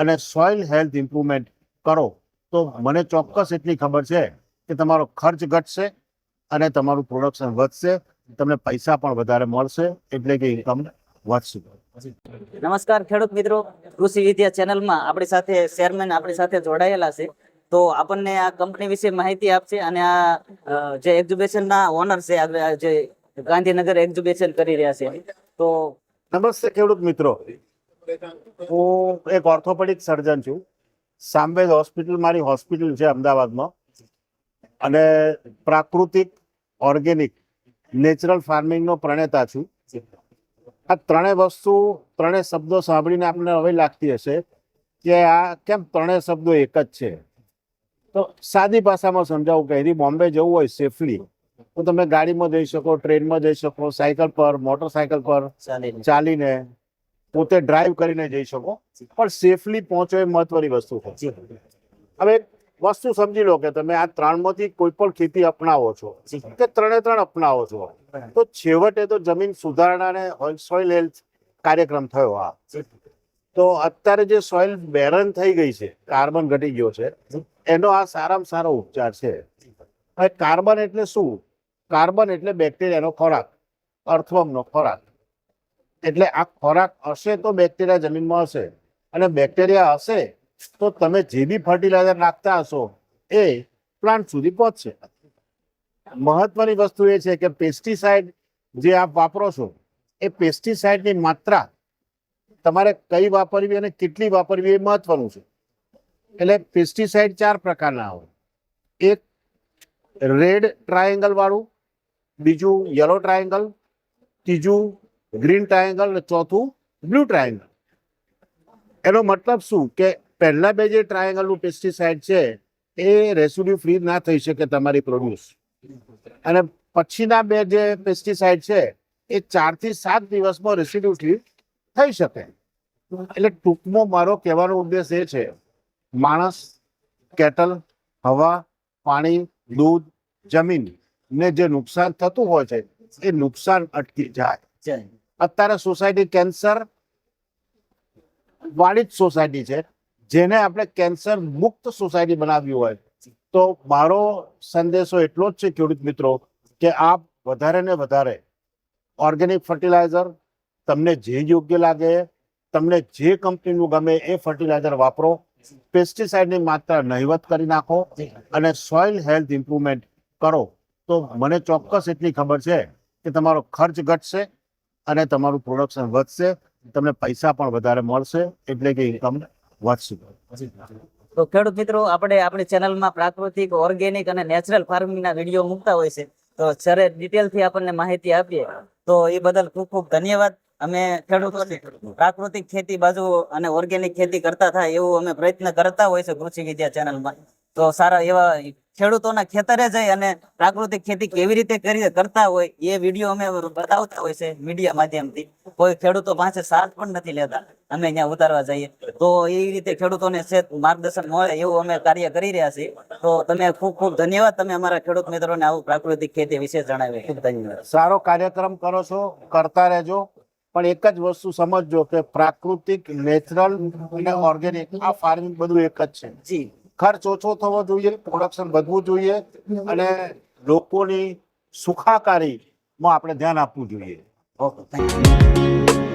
અને soil health improvement કરો. તો મને ચોક્કસ એટલી ખબર છે કે તમારો ખર્ચ ઘટશે અને તમારું પ્રોડક્શન વધશે. તમને પૈસા પણ વધારે મળશે એટલે કે ઇન્કમ વધશે. નમસ્કાર ખેડૂત મિત્રો. કૃષિ વિદ્યા ચેનલમાં આપણી સાથે ચેરમેન આપણી સાથે જોડાયેલા છે. તો આપણને આ કંપની વિશે માહિતી આપશે અને આ જે એક્ઝિબિશનના ઓનર છે જે ગાંધીનગર એક્ઝિબિશન કરી રહ્યા છે. તો નમસ્તે ખેડૂત મિત્રો. હું એક ઓર્થોપેડિક સર્જન છું. સામવેદ હોસ્પિટલ મારી હોસ્પિટલ છે અમદાવાદમાં. અને પ્રાકૃતિક ઓર્ગેનિક નેચરલ ફાર્મિંગનો પ્રણેતા છું. આ ત્રણેય વસ્તુ ત્રણેય શબ્દો સાંભળીને આપણને હવે લાગતી હશે કે આ કેમ ત્રણેય શબ્દો એક જ છે? તો સાદી ભાષામાં સમજાવું કે અહીંથી બોમ્બે જવું હોય સેફલી તો તમે ગાડીમાં જઈ શકો ટ્રેનમાં જઈ શકો સાયકલ પર મોટરસાયકલ પર ચાલીને. ચાલીને. પોતે ડ્રાઈવ કરીને જઈ શકો. પણ સેફલી પહોંચો એ મહત્વની વસ્તુ છે. હવે વસ્તુ સમજી લો કે તમે આ ત્રણમાંથી કોઈ પણ ખેતી અપનાવો છો કે ત્રણે ત્રણ અપનાવો છો તો છેવટે તો જમીન સુધારણા અને સોઇલ હેલ્થ કાર્યક્રમ થયો આ. તો અત્યારે જે સોઇલ બેરન થઈ ગઈ છે કાર્બન ઘટી ગયો છે એનો આ સારામાં સારો ઉપચાર છે. હવે કાર્બન એટલે શું? કાર્બન એટલે બેક્ટેરિયાનો ખોરાક અર્થવમનો ખોરાક. એટલે આ ખોરાક હશે તો બેક્ટેરિયા જમીનમાં હશે. અને બેક્ટેરિયા હશે તો તમે જે બી ફર્ટિલાઇઝર નાખતા હશો, એ પ્લાન્ટ સુધી પહોંચશે. મહત્વની વસ્તુ એ છે કે પેસ્ટિસાઇડ જે આપ વાપરો છો, એ પેસ્ટિસાઇડની માત્રા તમારે કઈ વાપરવી અને કેટલી વાપરવી એ મહત્વનું છે. એટલે પેસ્ટિસાઇડ ચાર પ્રકારના હોય. એક રેડ ટ્રાયેંગલ વાળું, બીજું યલો ટ્રાયેંગલ ત્રીજું ગ્રીન ટ્રાયેંગલ અને ચોથું બ્લુ ટ્રાયેંગલ. એનો મતલબ શું? કે પહેલા બે જે ટ્રાયેંગલનું પેસ્ટિસાઇડ છે, એ રેસિડ્યુ ફ્રી ના થઈ શકે તમારી પ્રોડ્યુસ અને પછીના બે જે પેસ્ટિસાઇડ છે, એ ચારથી સાત દિવસમાં રેસિડ્યુ ફ્રી થઈ શકે. એટલે ટૂંકમાં મારો કહેવાનો ઉદ્દેશ એ છે, માણસ, કેટલ, હવા, પાણી, દૂધ, જમીન ને જે નુકસાન થતું હોય છે, એ નુકસાન અટકી જાય. જય. અત્યારે સોસાયટી કેન્સર વાળી જ સોસાયટી છે. જેને આપણે કેન્સર મુક્ત સોસાયટી બનાવવી હોય. તો મારો સંદેશો એટલો જ છે ખેડૂત મિત્રો કે આપ વધારે ને વધારે ઓર્ગેનિક ફર્ટિલાઇઝર તમને જે યોગ્ય લાગે, તમને જે કંપનીનું ગમે એ ફર્ટિલાઇઝર વાપરો. પેસ્ટિસાઇડની માત્રા નહિવત કરી નાખો અને સોઇલ હેલ્થ ઇમ્પ્રુવમેન્ટ કરો. તો મને ચોક્કસ એટલી ખબર છે કે તમારો ખર્ચ ઘટશે. અને તમારું પ્રોડક્શન વધશે, તમને પૈસા પણ વધારે મળશે, એટલે કે ઇન્કમ વધશે. તો ખેડૂત મિત્રો, આપણે આપણી ચેનલમાં પ્રાકૃતિક ઓર્ગેનિક અને નેચરલ ફાર્મિંગના વીડિયો મૂકતા હોય છે. તો જ્યારે ડિટેલથી આપણને માહિતી આપીએ, તો એ બદલ ખૂબ ખૂબ ધન્યવાદ. અમે ખેડૂતો પ્રાકૃતિક ખેતી બાજુ અને ઓર્ગેનિક ખેતી કરતા થાય એવું અમે પ્રયત્ન કરતા હોય છે કૃષિ વિદ્યા ચેનલમાં તો સારા એવા ખેડૂતોના ખેતરે જઈ અને પ્રાકૃતિક ખેતી કેવી રીતે કરી કરતા હોય એ વીડિયો અમે બતાવતા હોય છે મીડિયા માધ્યમથી. કોઈ ખેડૂતો પાસે સાથ પણ નથી લેતા. અમે અહીંયા ઉતારવા જઈએ. તો એ રીતે ખેડૂતોને છે માર્ગદર્શન મળે એવું અમે કાર્ય કરી રહ્યા છીએ. તો તમે ખૂબ ખૂબ ધન્યવાદ તમે અમારા ખેડૂત મિત્રોને આવું પ્રાકૃતિક ખેતી વિશે જણાવ્યું. ખૂબ ધન્યવાદ. સારો કાર્યક્રમ કરો છો કરતા રહેજો. પણ એક જ વસ્તુ સમજજો કે પ્રાકૃતિક નેચરલ અને ઓર્ગેનિક આ ફાર્મિંગ બધું એક જ છે. જી. ખર્ચ ઓછો થવો જોઈએ પ્રોડક્શન વધવું જોઈએ અને લોકોની સુખાકારીમાં આપણે ધ્યાન આપવું જોઈએ. Okay thank you